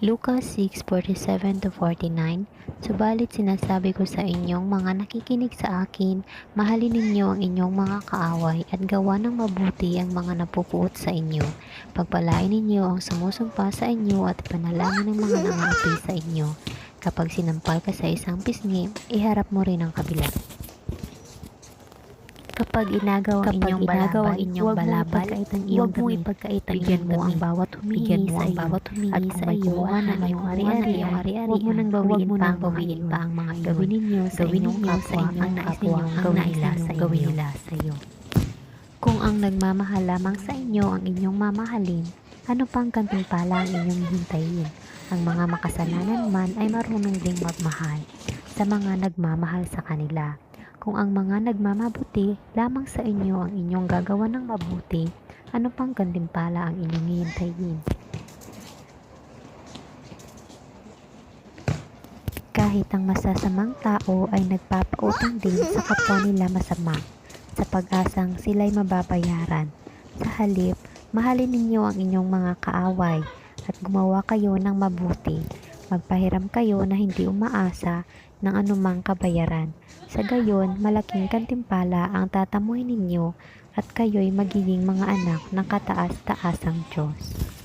Lucas 6:47-49 Subalit sinasabi ko sa inyong mga nakikinig sa akin, mahalin ninyo ang inyong mga kaaway at gawa ng mabuti ang mga napupuot sa inyo. Pagpalain ninyo ang sumusumpa sa inyo at panalangin ng mga nangaapi sa inyo. Kapag sinampal ka sa isang pisngi, iharap mo rin ang kabila. Kapag inagaw ang inyong balabal, inyong balabal, huwag mo ipagkait ang iyong mo ang bawat humingi mo sa ang bawat At humingi kung may na At kung may ari-arian, iyong ari-arian, huwag mo nang bawiin pa ang bawiin pa ang mga iyon. Gawin ninyo sa inyong kapwa ang nais ninyong ang gawin nila sa gawin nila sa iyo. Kung ang nagmamahal lamang sa inyo ang inyong mamahalin, ano pang kantimpala ang inyong hintayin? Ang mga makasalanan man ay marunong ding magmahal sa mga nagmamahal sa kanila. Kung ang mga nagmamabuti lamang sa inyo ang inyong gagawa ng mabuti, ano pang gantimpala ang inyong hihintayin? Kahit ang masasamang tao ay nagpapautang din sa kapwa nila masama, sa pag-asang sila'y mababayaran. Sa halip, mahalin ninyo ang inyong mga kaaway at gumawa kayo ng mabuti. Magpahiram kayo na hindi umaasa ng anumang kabayaran. Sa gayon, malaking kantimpala ang tatamuhin ninyo at kayo'y magiging mga anak ng kataas-taasang Diyos.